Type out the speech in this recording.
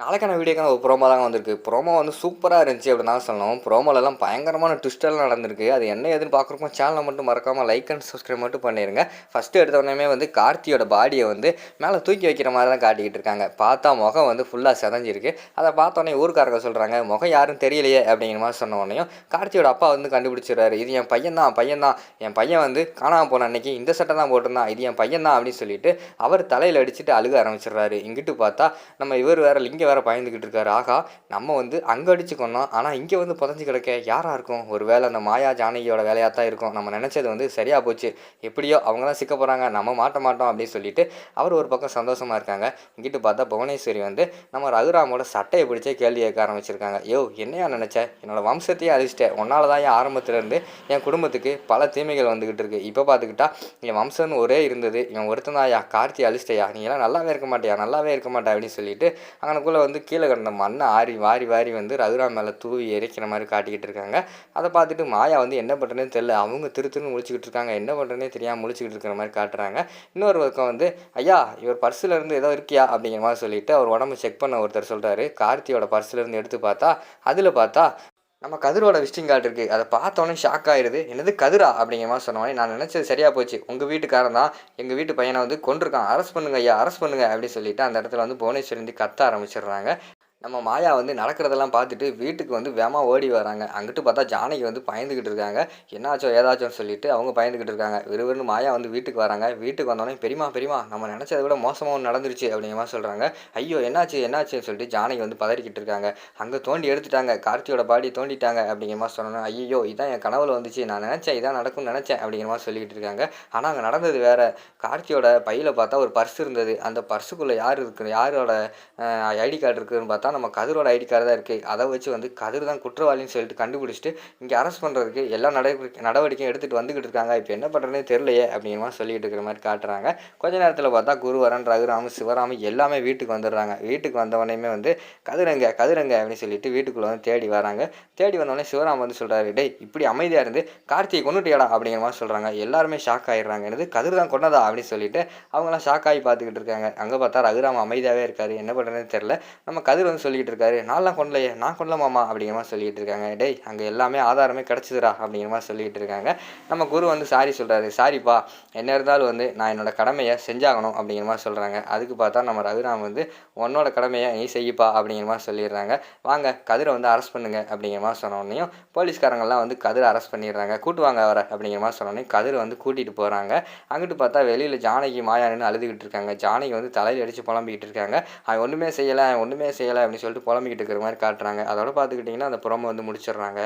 நாளைக்கான வீடியோக்கான ஒரு ப்ரோமோ தான் வந்திருக்கு. ப்ரோமோ வந்து சூப்பராக இருந்துச்சு அப்படின்னு தான் சொல்லணும். ப்ரோமோலலாம் பயங்கரமான ட்விஸ்டெல்லாம் நடந்திருக்கு. அது என்ன ஏதுன்னு பார்க்குறப்போ சேனலை மட்டும் மறக்காமல் லைக் அண்ட் சப்ஸ்கிரைப் மட்டும் பண்ணிடுங்க ஃபஸ்ட்டு எடுத்தவொடனே வந்து கார்த்தியோட பாடியை வந்து மேலே தூக்கி வைக்கிற மாதிரி தான் காட்டிக்கிட்டு இருக்காங்க. பார்த்தா முகம் வந்து ஃபுல்லாக செதஞ்சிருக்கு. அதை பார்த்தோன்னே ஊருக்காரங்க சொல்கிறாங்க முகம் யாரும் தெரியலையே அப்படிங்கிற மாதிரி சொன்ன உடனேயும் கார்த்தியோட அப்பா வந்து கண்டுபிடிச்சிடுறாரு. இது என் பையன் தான் பையன் தான். என் பையன் வந்து காணாமல் போன அன்னைக்கு இந்த சட்டை தான் போட்டிருந்தான். இது என் பையன் தான் அப்படின்னு சொல்லிட்டு அவர் தலையில் அடிச்சுட்டு அழுக ஆரம்பிச்சிடுறாரு. இங்கிட்டு பார்த்தா நம்ம இவர் வேற லிங்க வேறு பயந்துக்கிட்டு இருக்காரு. ஆகா நம்ம வந்து அங்கே அடிச்சு கொண்டோம் ஆனால் இங்கே வந்து புதஞ்சு கிடக்க யாராக இருக்கும்? ஒரு வேளை அந்த மாயா ஜானகியோட வேலையாக தான் இருக்கும். நம்ம நினச்சது வந்து சரியாக போச்சு. எப்படியோ அவங்க தான் சிக்க போகிறாங்க நம்ம மாட்ட மாட்டோம் அப்படின்னு சொல்லிட்டு அவர் ஒரு பக்கம் சந்தோஷமாக இருக்காங்க. இங்கிட்டு பார்த்தா புவனேஸ்வரி வந்து நம்ம ரகுராமோட சட்டையை பிடிச்சே கேள்வி கேட்க ஆரம்பிச்சிருக்காங்க. யோ என்னையா நினச்ச? என்னோட வம்சத்தையே அழிச்சிட்டேன் உன்னால தான் என் ஆரம்பத்துலேருந்து என் குடும்பத்துக்கு பல தீமைகள் வந்துக்கிட்டு இருக்குது இப்போ பார்த்துக்கிட்டா என் வம்சம்னு ஒரே இருந்தது. இவன் ஒருத்தன் கார்த்தி அழிச்சிட்டையா? நீ எல்லாம் நல்லாவே இருக்க மாட்டியா? நல்லாவே இருக்க மாட்டா? அப்படின்னு சொல்லிட்டு அங்கனக்குள்ளே வந்து கீழே கிடந்த மண்ணை ஆறி வாரி வாரி வந்து ரகுராம் மேலே தூவி எரிக்கிற மாதிரி காட்டிக்கிட்டு இருக்காங்க. அதை பார்த்துட்டு மாயா வந்து என்ன பண்ணுறதுன்னு தெரில அவங்க திரு திருன்னு முழிச்சிக்கிட்டு இருக்காங்க. என்ன பண்ணுறதுனே தெரியாமல் முழிச்சிக்கிட்டு இருக்கிற மாதிரி காட்டுறாங்க. இன்னொரு பக்கம் வந்து ஐயா இவர் பர்ஸில் இருந்து ஏதோ இருக்கியா? அப்படிங்கிற மாதிரி சொல்லிட்டு அவர் உடம்பு செக் பண்ண ஒருத்தர் சொல்கிறாரு கார்த்தியோட பர்ஸில் இருந்து எடுத்து பார்த்தா அதில் பார்த்தா நம்ம கதிரோட விசிட்டிங் கார்டு இருக்குது அதை பார்த்தோன்னே ஷாக் ஆயிடுது என்னது கதிரா? அப்படிங்கிற மாதிரி சொன்னோடனே நான் நினச்சது சரியாக போச்சு. உங்கள் வீட்டுக்காரன் தான் எங்கள் வீட்டு பையனை வந்து கொண்டிருக்கான் அரெஸ்ட் பண்ணுங்க ஐயா அரெஸ்ட் பண்ணுங்க அப்படின்னு சொல்லிட்டு அந்த இடத்துல வந்து புவனேஸ்வரி வந்து கத்த ஆரம்பிச்சிடுறாங்க. நம்ம மாயா வந்து நடக்கிறதெல்லாம் பார்த்துட்டு வீட்டுக்கு வந்து வேமா ஓடி வராங்க. அங்கிட்டு பார்த்தா ஜானகி வந்து பயந்துக்கிட்டு இருக்காங்க. என்னாச்சோ ஏதாச்சும் சொல்லிட்டு அவங்க பயந்துக்கிட்டு இருக்காங்க. விறுவிறுன்னு மாயா வந்து வீட்டுக்கு வராங்க. வீட்டுக்கு வந்தோடனே பெரியமா பெரியமா நம்ம நினச்சதை விட மோசமாக ஒன்று நடந்துருச்சு அப்படிங்கிற மாதிரி சொல்கிறாங்க ஐயோ என்னாச்சு என்னாச்சுன்னு சொல்லிட்டு ஜானகி வந்து பதறிக்கிட்டு இருக்காங்க. அங்கே தோண்டி எடுத்துட்டாங்க. கார்த்தியோட பாடி தோண்டிட்டாங்க அப்படிங்கிற மாதிரி சொன்னோன்னா ஐயோ இதான் என் கனவுல வந்துச்சு. நான் நினச்சேன் இதான் நடக்கும்னு நினச்சேன் அப்படிங்கிற மாதிரி சொல்லிக்கிட்டு இருக்காங்க. ஆனால் அங்கே நடந்தது வேற. கார்த்தியோட பையில் பார்த்தா ஒரு பர்ஸ் இருந்தது. அந்த பர்ஸுக்குள்ளே யார் இருக்கு யாரோட ஐடி கார்டு இருக்குதுன்னு பார்த்தா நம்ம கதிரோட ஐடி கார்டு தான் இருக்குது அதை வச்சு வந்து கதிர் தான் குற்றவாளின்னு சொல்லிட்டு கண்டுபிடிச்சிட்டு இங்கே அரெஸ்ட் பண்ணுறதுக்கு எல்லா நடவடிக்கை நடவடிக்கையும் எடுத்துகிட்டு வந்துக்கிட்டு இருக்காங்க. இப்போ என்ன பண்ணுறதுனே தெரியலையே அப்படிங்கிற மாதிரி சொல்லிட்டு இருக்கிற மாதிரி காட்டுறாங்க. கொஞ்ச நேரத்தில் பார்த்தா குருவரன் ரகுராமு சிவராமு எல்லாமே வீட்டுக்கு வந்துடுறாங்க. வீட்டுக்கு வந்தவனையுமே வந்து கதிரங்க கதிரங்க அப்படின்னு சொல்லிட்டு வீட்டுக்குள்ளே வந்து தேடி வராங்க. தேடி வந்தோடனே சிவராம் வந்து சொல்கிறாரு டேய் இப்படி அமைதியாக இருந்து கார்த்திகை கொண்டுட்டியாடா அப்படிங்கிற மாதிரி சொல்கிறாங்க எல்லாருமே ஷாக் ஆகிடுறாங்க என்னது கதிர் தான் கொண்டதா அப்படின்னு சொல்லிட்டு அவங்களாம் ஷாக் ஆகி பார்த்துக்கிட்டு இருக்காங்க. அங்கே பார்த்தா ரகுராம் அமைதியாகவே இருக்காரு. என்ன பண்ணுறதுன்னு தெரில நம்ம கதிர் வந்து சொல்லிட்டு இருக்காரு. நான்லாம் கொண்டலையே நான் கொண்டல மாமா அப்படிங்கிற மாதிரி சொல்லிட்டு இருக்காங்க. டேய் அங்கே எல்லாமே ஆதாரமே கிடச்சிதுரா அப்படிங்கிற மாதிரி சொல்லிட்டு இருக்காங்க. நம்ம குரு வந்து சாரி சொல்கிறாரு சாரிப்பா என்ன இருந்தாலும் வந்து நான் என்னோட கடமையை செஞ்சாகணும் அப்படிங்கிற மாதிரி சொல்கிறாங்க அதுக்கு பார்த்தா நம்ம ரகுராம் வந்து உன்னோட கடமையை நீ செய்யப்பா அப்படிங்கிற மாதிரி சொல்லிடுறாங்க. வாங்க கதிரை வந்து அரெஸ்ட் பண்ணுங்க அப்படிங்கிற மாதிரி சொன்னோடனையும் போலீஸ்காரங்கள்லாம் வந்து கதிரை அரெஸ்ட் பண்ணிடுறாங்க. கூட்டுவாங்க அவரை அப்படிங்கிற மாதிரி சொன்னோடனே கதிரை வந்து கூட்டிகிட்டு போகிறாங்க அங்கிட்டு பார்த்தா வெளியில் ஜானகி மாயான்னு அழுதுகிட்டு இருக்காங்க. ஜானகி வந்து தலையில் அடித்து புலம்பிக்கிட்டு இருக்காங்க. அவன் ஒன்றுமே செய்யலை அவன் ஒன்றுமே செய்யலை அப்படின்னு சொல்லிட்டு புலம்பிக்கிட்டு இருக்கிற மாதிரி காட்டுறாங்க. அதோட பார்த்துக்கிட்டிங்கன்னா அந்த புறமை வந்து முடிச்சிடுறாங்க.